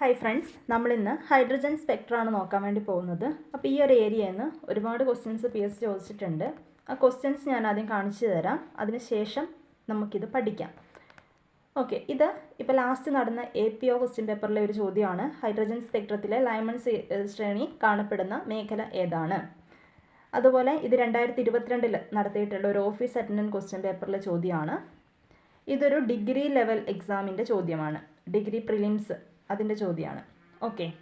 Hi friends നമ്മളിന്ന് hydrogen സ്പെക്ട്രാണ് നോക്കാൻ വേണ്ടി പോകുന്നത്. അപ്പോൾ ഈ ഒരു ഏരിയയിൽ നിന്ന് ഒരുപാട് ക്വസ്റ്റ്യൻസ് പി എസ് ചോദിച്ചിട്ടുണ്ട്. ആ ക്വസ്റ്റ്യൻസ് ഞാൻ ആദ്യം കാണിച്ചു തരാം. അതിനുശേഷം നമുക്കിത് പഠിക്കാം. ഓക്കെ ഇത് ഇപ്പോൾ ലാസ്റ്റ് നടന്ന എ പി ഒ ക്വസ്റ്റ്യൻ പേപ്പറിലെ ഒരു ചോദ്യമാണ്. ഹൈഡ്രജൻ സ്പെക്ട്രത്തിലെ ലൈമൺ ശ്രേണി കാണപ്പെടുന്ന മേഖല ഏതാണ്? അതുപോലെ ഇത് രണ്ടായിരത്തി ഇരുപത്തിരണ്ടിൽ നടത്തിയിട്ടുള്ള ഒരു ഓഫീസ് അറ്റൻഡന്റ് ക്വസ്റ്റ്യൻ പേപ്പറിലെ ചോദ്യമാണ്. ഇതൊരു ഡിഗ്രി ലെവൽ എക്സാമിന്റെ ചോദ്യമാണ്. ഡിഗ്രി പ്രിലിംസ് അതിന്റെ ചോദ്യമാണ് ഓക്കെ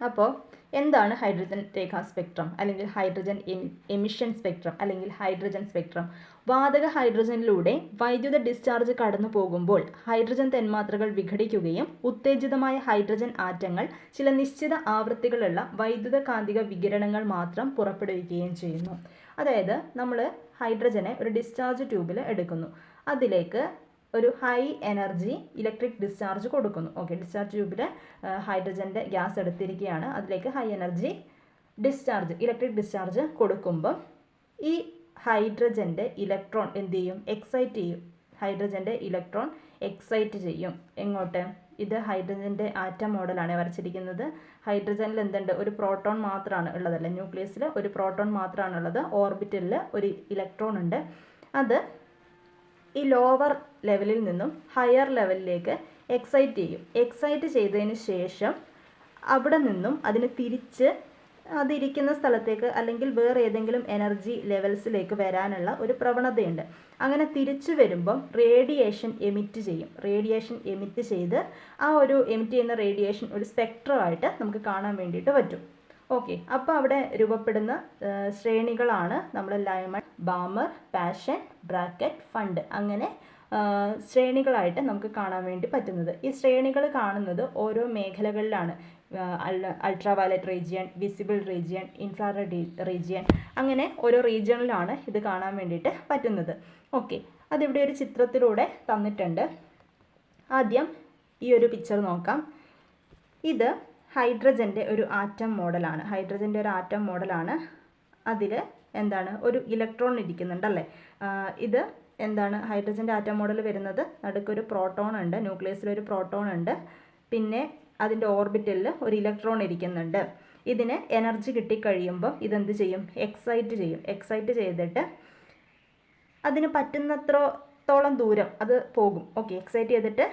അപ്പോൾ എന്താണ് ഹൈഡ്രജൻ രേഖാ സ്പെക്ട്രം? അല്ലെങ്കിൽ ഹൈഡ്രജൻ എമിഷൻ സ്പെക്ട്രം അല്ലെങ്കിൽ ഹൈഡ്രജൻ സ്പെക്ട്രം? വാതക ഹൈഡ്രജനിലൂടെ വൈദ്യുത ഡിസ്ചാർജ് കടന്നു പോകുമ്പോൾ ഹൈഡ്രജൻ തന്മാത്രകൾ വിഘടിക്കുകയും ഉത്തേജിതമായ ഹൈഡ്രജൻ ആറ്റങ്ങൾ ചില നിശ്ചിത ആവൃത്തികളുള്ള വൈദ്യുത കാന്തിക വികിരണങ്ങൾ മാത്രം പുറപ്പെടുവിക്കുകയും ചെയ്യുന്നു. അതായത് നമ്മൾ ഹൈഡ്രജനെ ഒരു ഡിസ്ചാർജ് ട്യൂബിൽ എടുക്കുന്നു. അതിലേക്ക് ഒരു ഹൈ എനർജി ഇലക്ട്രിക് ഡിസ്ചാർജ് കൊടുക്കുന്നു. ഓക്കെ ഡിസ്ചാർജ് ട്യൂബിൽ ഹൈഡ്രജന്റെ ഗ്യാസ് എടുത്തിരിക്കുകയാണ്. അതിലേക്ക് high energy discharge electric discharge കൊടുക്കുമ്പം ഈ ഹൈഡ്രജന്റെ ഇലക്ട്രോൺ എന്ത് ചെയ്യും? എക്സൈറ്റ് ചെയ്യും. ഹൈഡ്രജന്റെ ഇലക്ട്രോൺ എക്സൈറ്റ് ചെയ്യും. എങ്ങോട്ട്? ഇത് ഹൈഡ്രജന്റെ ആറ്റം മോഡലാണ് വരച്ചിരിക്കുന്നത്. ഹൈഡ്രജനിൽ എന്തുണ്ട്? ഒരു പ്രോട്ടോൺ മാത്രമാണ് ഉള്ളതല്ലേ? ന്യൂക്ലിയസിൽ ഒരു പ്രോട്ടോൺ മാത്രമാണ് ഉള്ളത്. ഓർബിറ്റലിൽ ഒരു ഇലക്ട്രോൺ ഉണ്ട്. അത് ഈ ലോവർ ലെവലിൽ നിന്നും ഹയർ ലെവലിലേക്ക് എക്സൈറ്റ് ചെയ്യും. എക്സൈറ്റ് ചെയ്തതിന് ശേഷം അവിടെ നിന്നും അതിന് തിരിച്ച് അതിരിക്കുന്ന സ്ഥലത്തേക്ക് അല്ലെങ്കിൽ വേറെ ഏതെങ്കിലും എനർജി ലെവൽസിലേക്ക് വരാനുള്ള ഒരു പ്രവണതയുണ്ട്. അങ്ങനെ തിരിച്ചു വരുമ്പം റേഡിയേഷൻ എമിറ്റ് ചെയ്യും. റേഡിയേഷൻ എമിറ്റ് ചെയ്ത് ആ ഒരു എമിറ്റ് ചെയ്യുന്ന റേഡിയേഷൻ ഒരു സ്പെക്ട്രമായിട്ട് നമുക്ക് കാണാൻ വേണ്ടിയിട്ട് പറ്റും. ഓക്കെ അപ്പോൾ അവിടെ രൂപപ്പെടുന്ന ശ്രേണികളാണ് നമ്മൾ Lyman Balmer Paschen Brackett Pfund. അങ്ങനെ ശ്രേണികളായിട്ട് നമുക്ക് കാണാൻ വേണ്ടി പറ്റുന്നത്. ഈ ശ്രേണികൾ കാണുന്നത് ഓരോ മേഖലകളിലാണ്. Ultraviolet region visible region infrared region അങ്ങനെ ഓരോ റീജിയണിലാണ് ഇത് കാണാൻ വേണ്ടിയിട്ട് പറ്റുന്നത്. ഓക്കെ അതിവിടെ ഒരു ചിത്രത്തിലൂടെ തന്നിട്ടുണ്ട്. ആദ്യം ഈ ഒരു പിക്ചർ നോക്കാം. ഇത് ഹൈഡ്രജന്റെ ഒരു ആറ്റം മോഡലാണ്. ഹൈഡ്രജന്റെ ഒരു ആറ്റം മോഡലാണ്. അതിൽ എന്താണ്? ഒരു ഇലക്ട്രോൺ ഇരിക്കുന്നുണ്ടല്ലേ? ഇത് എന്താണ്? ഹൈഡ്രജന്റെ ആറ്റം മോഡൽ വരുന്നത് നടുക്കൊരു പ്രോട്ടോൺ ഉണ്ട് ന്യൂക്ലിയസിൽ ഒരു പ്രോട്ടോൺ ഉണ്ട്. പിന്നെ അതിന്റെ ഓർബിറ്റലിൽ ഒരു ഇലക്ട്രോൺ ഇരിക്കുന്നുണ്ട്. ഇതിന് എനർജി കിട്ടിക്കഴിയുമ്പോൾ ഇതെന്ത് ചെയ്യും? എക്സൈറ്റ് ചെയ്യും. എക്സൈറ്റ് ചെയ്തിട്ട് അതിന് പറ്റുന്നത്രത്തോളം ദൂരം അത് പോകും. ഓക്കെ എക്സൈറ്റ് ചെയ്തിട്ട്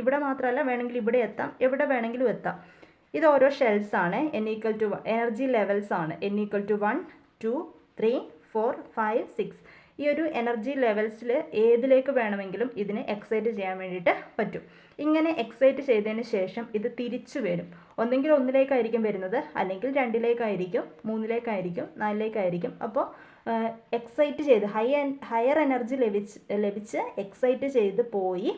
ഇവിടെ മാത്രമല്ല വേണമെങ്കിൽ ഇവിടെ എത്താം. എവിടെ വേണമെങ്കിലും എത്താം. ഇത് ഓരോ ഷെൽസ് ആണ് N equal to energy levels ആണ്. N equal to one two three four five six ഈ ഒരു എനർജി ലെവൽസിൽ ഏതിലേക്ക് വേണമെങ്കിലും ഇതിനെ എക്സൈറ്റ് ചെയ്യാൻ വേണ്ടിയിട്ട് പറ്റും. ഇങ്ങനെ എക്സൈറ്റ് ചെയ്തതിന് ശേഷം ഇത് തിരിച്ചു വരും. ഒന്നെങ്കിൽ ഒന്നിലേക്കായിരിക്കും വരുന്നത് അല്ലെങ്കിൽ രണ്ടിലേക്കായിരിക്കും മൂന്നിലേക്കായിരിക്കും നാലിലേക്കായിരിക്കും. അപ്പോൾ എക്സൈറ്റ് ചെയ്ത് ഹൈ ഹയർ എനർജി ലഭിച്ച് ലഭിച്ച് എക്സൈറ്റ് ചെയ്ത് പോയി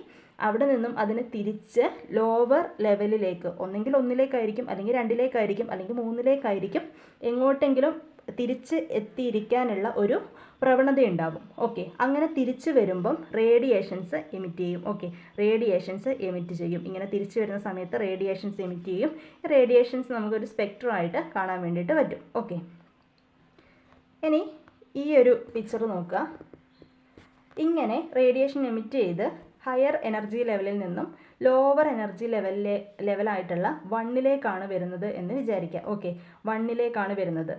അവിടെ നിന്നും അതിന് തിരിച്ച് ലോവർ ലെവലിലേക്ക് ഒന്നെങ്കിൽ ഒന്നിലേക്കായിരിക്കും അല്ലെങ്കിൽ രണ്ടിലേക്കായിരിക്കും അല്ലെങ്കിൽ മൂന്നിലേക്കായിരിക്കും എങ്ങോട്ടെങ്കിലും തിരിച്ച് എത്തിയിരിക്കാനുള്ള ഒരു പ്രവണതയുണ്ടാകും ഓക്കെ അങ്ങനെ തിരിച്ചു വരുമ്പം റേഡിയേഷൻസ് എമിറ്റ് ചെയ്യും. ഓക്കെ റേഡിയേഷൻസ് എമിറ്റ് ചെയ്യും. ഇങ്ങനെ തിരിച്ചു വരുന്ന സമയത്ത് റേഡിയേഷൻസ് എമിറ്റ് ചെയ്യും. റേഡിയേഷൻസ് നമുക്കൊരു സ്പെക്ട്രമായിട്ട് കാണാൻ വേണ്ടിയിട്ട് പറ്റും. ഓക്കെ ഇനി ഈ ഒരു പിക്ചർ നോക്കുക. ഇങ്ങനെ റേഡിയേഷൻ എമിറ്റ് ചെയ്ത് ഹയർ എനർജി ലെവലിൽ നിന്നും ലോവർ എനർജി ലെവലിലെ ലെവലായിട്ടുള്ള വണ്ണിലേക്കാണ് വരുന്നത് എന്ന് വിചാരിക്കുക. ഓക്കെ വണ്ണിലേക്കാണ് വരുന്നത്.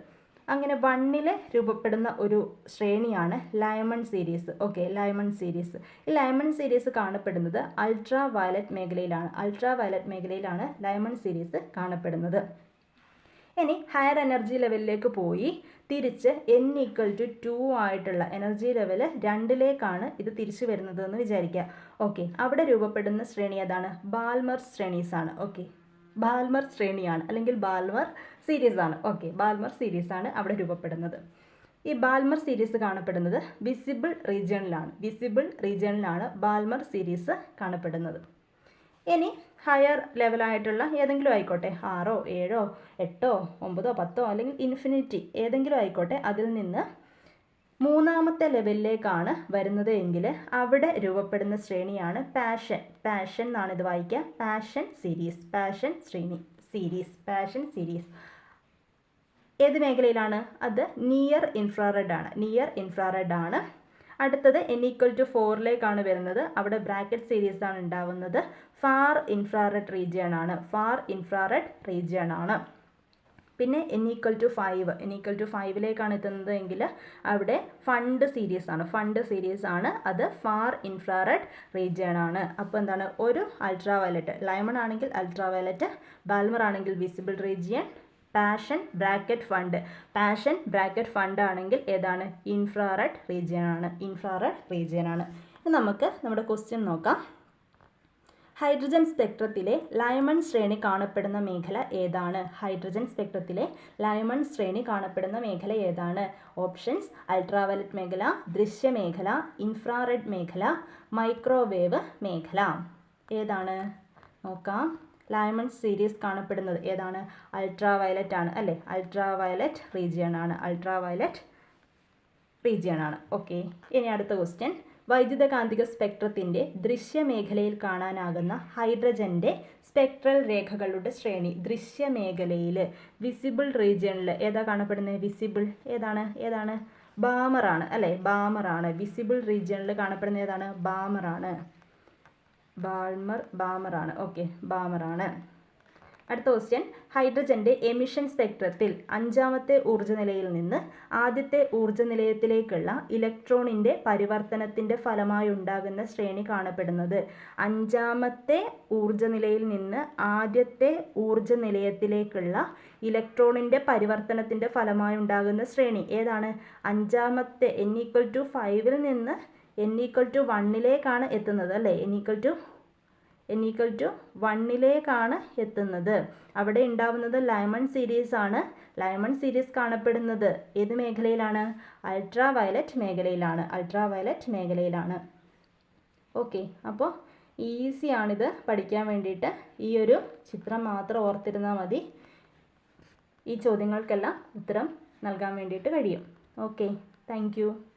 അങ്ങനെ വണ്ണിൽ രൂപപ്പെടുന്ന ഒരു ശ്രേണിയാണ് Lyman series okay Lyman series ഈ ലൈമൺ സീരീസ് കാണപ്പെടുന്നത് അൾട്രാ വയലറ്റ് മേഖലയിലാണ്. അൾട്രാ വയലറ്റ് മേഖലയിലാണ് ലൈമൺ സീരീസ് കാണപ്പെടുന്നത്. ഇനി ഹയർ എനർജി ലെവലിലേക്ക് പോയി. തിരിച്ച് എൻ ഈക്വൽ ടു ടു ആയിട്ടുള്ള എനർജി ലെവൽ രണ്ടിലേക്കാണ് ഇത് തിരിച്ചു വരുന്നത് എന്ന് വിചാരിക്കുക. ഓക്കെ അവിടെ രൂപപ്പെടുന്ന ശ്രേണി ഏതാണ്? ബാൽമർ ശ്രേണീസ് ആണ്. ഓക്കെ ബാൽമർ ശ്രേണിയാണ് അല്ലെങ്കിൽ ബാൽമർ സീരീസ് ആണ്. ഓക്കെ ബാൽമർ സീരീസ് ആണ് അവിടെ രൂപപ്പെടുന്നത്. ഈ ബാൽമർ സീരീസ് കാണപ്പെടുന്നത് വിസിബിൾ റീജിയണിലാണ് വിസിബിൾ റീജിയണിലാണ് ബാൽമർ സീരീസ് കാണപ്പെടുന്നത്. ഇനി ഹയർ ലെവലായിട്ടുള്ള ഏതെങ്കിലും ആയിക്കോട്ടെ ആറോ ഏഴോ എട്ടോ ഒമ്പതോ പത്തോ അല്ലെങ്കിൽ ഇൻഫിനിറ്റി ഏതെങ്കിലും ആയിക്കോട്ടെ അതിൽ നിന്ന് മൂന്നാമത്തെ ലെവലിലേക്കാണ് വരുന്നത് എങ്കിൽ അവിടെ രൂപപ്പെടുന്ന ശ്രേണിയാണ് പാഷൻ പാഷൻ എന്നാണ് ഇത് വായിക്കുക. പാഷൻ സീരീസ് പാഷൻ ശ്രേണി സീരീസ് പാഷൻ സീരീസ് ഏത് മേഖലയിലാണ്? അത് നിയർ ഇൻഫ്രാറെഡ് ആണ്. നിയർ ഇൻഫ്രാറെഡ് ആണ്. അടുത്തത് എൻ ഈക്വൽ ടു ഫോറിലേക്കാണ് വരുന്നത്. അവിടെ ബ്രാക്കറ്റ് സീരീസ് ആണ് ഉണ്ടാവുന്നത്. ഫാർ ഇൻഫ്രാറെഡ് റീജിയൺ ആണ്. ഫാർ ഇൻഫ്രാറെഡ് റീജിയൺ ആണ്. പിന്നെ n equal to five n equal to ഫൈവിലേക്കാണ് എത്തുന്നത് എങ്കിൽ അവിടെ ഫണ്ട് സീരീസ് ആണ്. ഫണ്ട് സീരീസ് ആണ്. അത് ഫാർ ഇൻഫ്രാറെഡ് റീജിയൺ ആണ്. അപ്പോൾ എന്താണ്? ഒരു അൾട്രാവയലറ്റ് ലൈമൺ ആണെങ്കിൽ അൾട്രാവയലറ്റ് ബാൽമർ ആണെങ്കിൽ visible region Paschen Brackett Pfund Paschen Brackett Pfund ആണെങ്കിൽ ഏതാണ്? ഇൻഫ്രാറെഡ് റീജിയൻ ആണ്. ഇൻഫ്രാറെഡ് റീജിയൻ ആണ്. നമുക്ക് നമ്മുടെ ക്വസ്റ്റ്യൻ നോക്കാം. ഹൈഡ്രജൻ സ്പെക്ട്രത്തിലെ ലൈമൺ ശ്രേണി കാണപ്പെടുന്ന മേഖല ഏതാണ്? ഹൈഡ്രജൻ സ്പെക്ട്രത്തിലെ ലൈമൺ ശ്രേണി കാണപ്പെടുന്ന മേഖല ഏതാണ്? ഓപ്ഷൻസ് അൾട്രാവയലറ്റ് മേഖല ദൃശ്യമേഖല ഇൻഫ്രാറെഡ് മേഖല മൈക്രോവേവ് മേഖല. ഏതാണ്? നോക്കാം. ലൈമൺ സീരീസ് കാണപ്പെടുന്നത്. ഏതാണ്? അൾട്രാ വയലറ്റ് ആണ് അല്ലേ? അൾട്രാ വയലറ്റ് റീജിയൺ ആണ്. അൾട്രാ വയലറ്റ് റീജിയൺ ആണ്. ഓക്കെ ഇനി അടുത്ത ക്വസ്റ്റ്യൻ വൈദ്യുതകാന്തിക സ്പെക്ട്രത്തിന്റെ ദൃശ്യമേഖലയിൽ കാണാനാകുന്ന ഹൈഡ്രജന്റെ സ്പെക്ട്രൽ രേഖകളുടെ ശ്രേണി ദൃശ്യമേഖലയിൽ വിസിബിൾ റീജിയണിൽ ഏതാ കാണപ്പെടുന്നത് വിസിബിൾ ഏതാണ്? ഏതാണ്? ബാമറാണ് അല്ലേ? ബാമറാണ് വിസിബിൾ റീജിയണിൽ കാണപ്പെടുന്ന ഏതാണ്? ബാമറാണ് ബാൾമർ ബാമറാണ്. ഓക്കെ ബാമറാണ്. അടുത്ത ക്വസ്റ്റ്യൻ ഹൈഡ്രജന്റെ എമിഷൻ സ്പെക്ട്രത്തിൽ അഞ്ചാമത്തെ ഊർജനിലയിൽ നിന്ന് ആദ്യത്തെ ഊർജനിലയത്തിലേക്കുള്ള ഇലക്ട്രോണിന്റെ പരിവർത്തനത്തിന്റെ ഫലമായി ഉണ്ടാകുന്ന ശ്രേണി കാണപ്പെടുന്നത്. അഞ്ചാമത്തെ ഊർജനിലയിൽ നിന്ന് ആദ്യത്തെ ഊർജനിലയത്തിലേക്കുള്ള ഇലക്ട്രോണിന്റെ പരിവർത്തനത്തിന്റെ ഫലമായി ഉണ്ടാകുന്ന ശ്രേണി ഏതാണ്? അഞ്ചാമത്തെ എൻ ഈക്വൽ ടു ഫൈവിൽ നിന്ന് എൻ ഈക്വൽ ടു വണ്ണിലേക്കാണ് എത്തുന്നത് അല്ലേ? N equal to n equal to വണ്ണിലേക്കാണ് എത്തുന്നത്. അവിടെ ഉണ്ടാവുന്നത് ലൈമൺ സീരീസ് ആണ്. ലൈമൺ സീരീസ് കാണപ്പെടുന്നത് ഏത് മേഖലയിലാണ്? അൾട്രാ വയലറ്റ് മേഖലയിലാണ്. അൾട്രാ വയലറ്റ് മേഖലയിലാണ് ഓക്കെ അപ്പോൾ ഈസിയാണിത് പഠിക്കാൻ വേണ്ടിയിട്ട്. ഈ ഒരു ചിത്രം മാത്രം ഓർത്തിരുന്നാൽ മതി. ഈ ചോദ്യങ്ങൾക്കെല്ലാം ഉത്തരം നൽകാൻ വേണ്ടിയിട്ട് കഴിയും. Okay thank